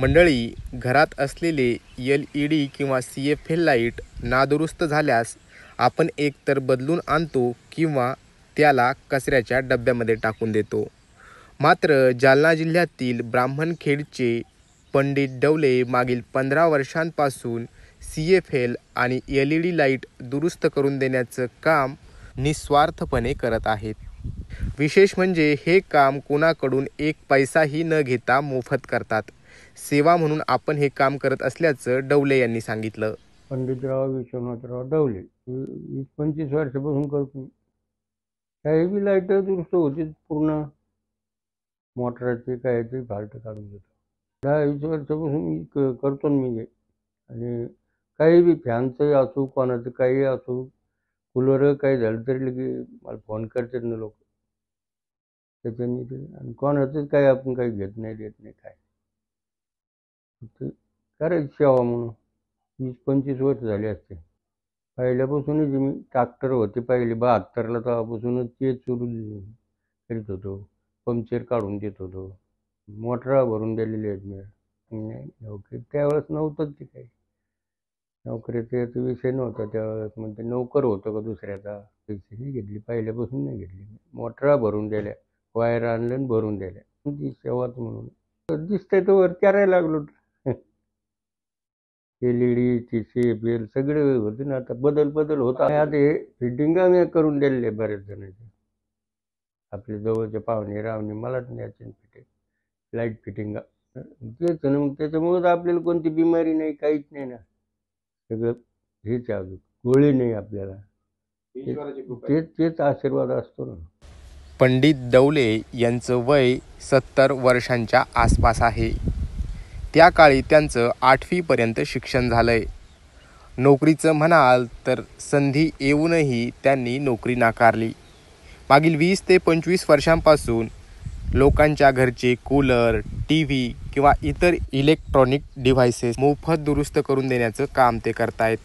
मंडळी घरात असलेले एल ई डी किंवा सी एफ एल लाइट नादुरुस्त झाल्यास आपण एकतर बदलून आणतो किंवा त्याला कचऱ्याच्या डब्यामध्ये टाकून देतो. मात्र जालना जिल्ह्यातील ब्राह्मणखेडचे पंडित डवले मागील पंधरा वर्षांपासून सी एफ एल आणि एल ई डी लाइट दुरुस्त करून देण्याचं काम निस्वार्थपणे करत आहेत. विशेष म्हणजे हे काम कुणाकडून एक पैसाही न घेता मोफत करतात. सेवा म्हणून आपण हे काम करत असल्याचं डवले यांनी सांगितलं. पंडितराव विश्वनाथराव डवले. वीस पंचवीस वर्षापासून करतो. काही बी लाइट दुरुस्त होती पूर्ण मोटराचे काय ते फाल्ट काढून देतो दहा वीस वर्षापासून मी क- करतो ना मी हे. आणि काही बी फॅनचं असो कोणाचं काही असो कूलर काही झालं तरी लगे मला फोन करतात ना लोक. त्याच्यानी ते आणि कोणाचंच काही आपण काही घेत नाही देत नाही काय ते करायची सेवा म्हणून. वीस पंचवीस वर्ष झाली असते पहिल्यापासूनच मी ट्रॅक्टर होते. पहिले बहात्तरला तेव्हापासूनच ते सुरू करीत होतो. पंक्चर काढून देत होतो. मोटरा भरून दिलेली आहेत मी. नाही, नोकरी त्यावेळेस नव्हतंच ते काही. नोकरीचा विषय नव्हता. त्यावेळेस म्हणजे नोकर होतो का दुसऱ्याचा. पैसे नाही घेतली. पहिल्यापासून नाही घेतली मोटरा भरून दिल्या. वायर आणलं भरून दिल्या. ती सेवाच म्हणून. दिसतंय तर वर करायला लागलो. L E D T C F L सगळे होते ना. आता बदल बदल होता आता हे फिटिंगा मी करून दिलेले बरेच जणांचे. आपले जवळचे पाहुणे रावणे मलाच न्यायचे फिटिंग लाइट फिटिंगा तेच ना. मग त्याच्यामुळं आपल्याला कोणती बिमारी नाही काहीच नाही ना. सगळं हेच आहे अजून. गोळी नाही आपल्याला. तेच तेच आशीर्वाद असतो ना. पंडित डवले यांचं वय सत्तर वर्षांच्या आसपास आहे. त्या काळी त्यांचं आठवीपर्यंत शिक्षण झालं आहे नोकरीचं म्हणाल तर संधी येऊनही त्यांनी नोकरी नाकारली. मागील वीस ते पंचवीस वर्षांपासून लोकांच्या घरचे कूलर टी व्ही किंवा इतर इलेक्ट्रॉनिक डिव्हायसेस मोफत दुरुस्त करून देण्याचं काम ते करतायत.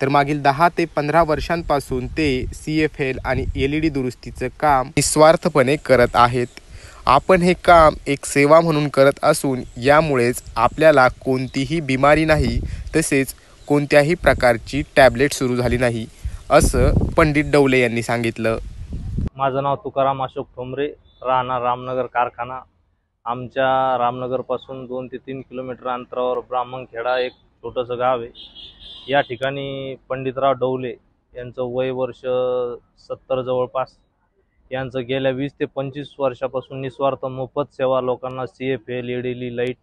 तर मागील दहा ते पंधरा वर्षांपासून ते सी एफ एल आणि एल ई डी दुरुस्तीचं काम निस्वार्थपणे करत आहेत. आपण हे काम एक सेवा म्हणून करत असून यामुळेच आपल्याला कोणतीही बिमारी नाही तसेच कोणत्याही प्रकारची टॅबलेट सुरू झाली नाही असं पंडित डवले यांनी सांगितलं. माझं नाव तुकाराम अशोक ठोंबरे राहणार रामनगर कारखाना. आमच्या रामनगरपासून दोन ते तीन किलोमीटर अंतरावर ब्राह्मणखेडा एक छोटंसं गाव आहे. या ठिकाणी पंडितराव डवले यांचं वय वर्ष सत्तर जवळपास. यांचं गेल्या वीस ते पंचवीस वर्षापासून निस्वार्थ मोफत सेवा लोकांना C F L E D light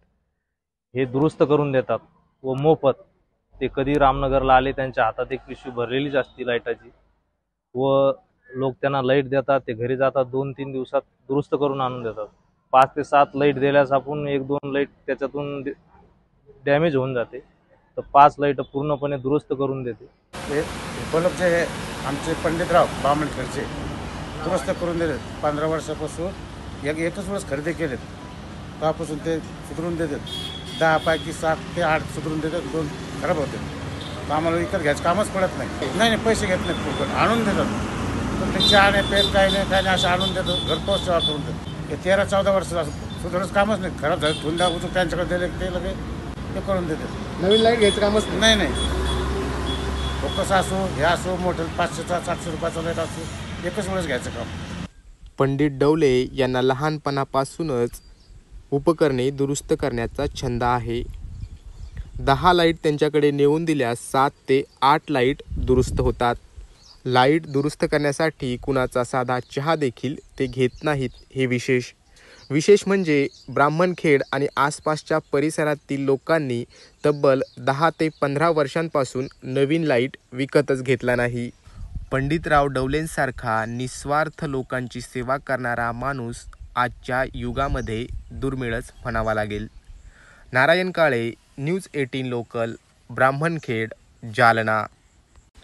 हे दुरुस्त करून देतात व मोफत. ते कधी रामनगरला आले त्यांच्या हातात एक पिशवी भरलेलीच असती लाईटाची. व लोक त्यांना लाइट देतात ते घरी जातात दोन तीन दिवसात दुरुस्त करून आणून देतात. पाच ते सात लाइट दिल्यास आपण एक दोन लाइट त्याच्यातून डॅमेज होऊन जाते. तर पाच लाइट पूर्णपणे दुरुस्त करून देते. हे उपलब्ध हे आमचे पंडितराव बामणकरचे. दुरुस्त करून दिले पंधरा वर्षापासून एक एकच वेळेस खरेदी केलेत. तेव्हापासून ते सुधरून देतात. दहापैकी सात ते आठ सुधरून देतात दोन खराब होते तर आम्हाला विकत घ्यायचं कामच पडत नाही. नाही नाही पैसे घेत नाहीत फुकट आणून देतात. पण ते चहा नाही पेट काही नाही काही नाही असं आणून देतो घरपोच सेवा करून देतो हे तेरा चौदा वर्ष सुधारच कामच नाही. खराब झालं धुंदा उचून त्यांच्याकडे दिले ते लगे ते करून देतात. नवीन लाइट घ्यायचं कामच नाही. नाही फोकस असो हे असो मोठं पाचशेचा सातशे रुपयाचा लाइट असो एकच वेळेस घ्यायचं काम. पंडित डवले यांना लहानपणापासूनच उपकरणे दुरुस्त करण्याचा छंद आहे. दहा लाइट त्यांच्याकडे नेऊन दिल्यास सात ते आठ लाइट दुरुस्त होतात. लाइट दुरुस्त करण्यासाठी कुणाचा साधा चहा देखील ते घेत नाहीत हे विशेष. विशेष म्हणजे ब्राह्मणखेड आणि आसपासच्या परिसरातील लोकांनी तब्बल दहा ते पंधरा वर्षांपासून नवीन लाइट विकतच घेतला नाही. पंडितराव डवलेंसारखा निस्वार्थ लोकांची सेवा करणारा माणूस आजच्या युगामध्ये दुर्मिळच म्हणावा लागेल. Narayan Kale news eighteen local Brahmankhed Jalna.